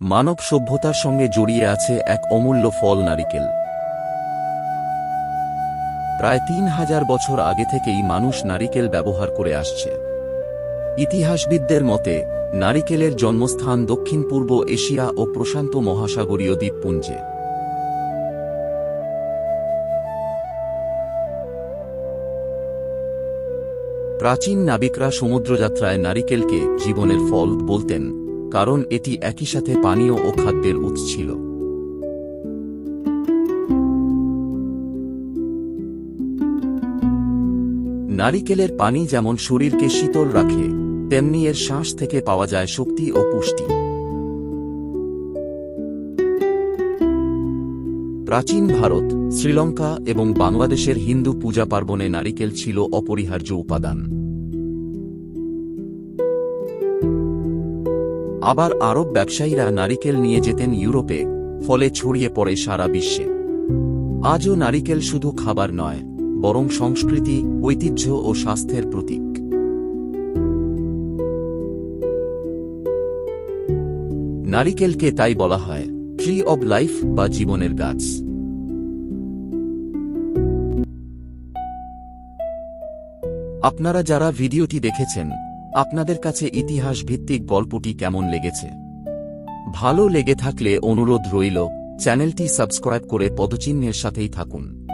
মানব সভ্যতার সঙ্গে জড়িয়ে আছে এক অমূল্য ফল নারিকেল। প্রায় তিন হাজার বছর আগে থেকেই মানুষ নারিকেল ব্যবহার করে আসছে। ইতিহাসবিদদের মতে, নারিকেলের জন্মস্থান দক্ষিণ পূর্ব এশিয়া ও প্রশান্ত মহাসাগরীয় দ্বীপপুঞ্জে। প্রাচীন নাবিকরা সমুদ্রযাত্রায় নারিকেলকে জীবনের ফল বলতেন। কারণ এটি একই সাথে পানীয় ও খাদ্যের উৎস ছিল। নারিকেলের পানি যেমন শরীরকে শীতল রাখে, তেমনি এর শ্বাস থেকে পাওয়া যায় শক্তি ও পুষ্টি। প্রাচীন ভারত, শ্রীলঙ্কা এবং বাংলাদেশের হিন্দু পূজা পার্বণে নারিকেল ছিল অপরিহার্য উপাদান। আবার আরব ব্যবসায়ীরা নারিকেল নিয়ে যেতেন ইউরোপে, ফলে ছড়িয়ে পড়ে সারা বিশ্বে। আজও নারিকেল শুধু খাবার নয়, বরং সংস্কৃতি, ঐতিহ্য ও স্বাস্থ্যের প্রতীক। নারিকেলকে তাই বলা হয় ট্রি অব লাইফ বা জীবনের গাছ। আপনারা যারা ভিডিওটি দেখেছেন আপনাদের কাছে ইতিহাস ভিত্তিক গল্পটি কেমন লেগেছে? ভালো লেগে থাকলে অনুরোধ রইল, চ্যানেলটি সাবস্ক্রাইব করে পদচিহ্নের সাথেই থাকুন।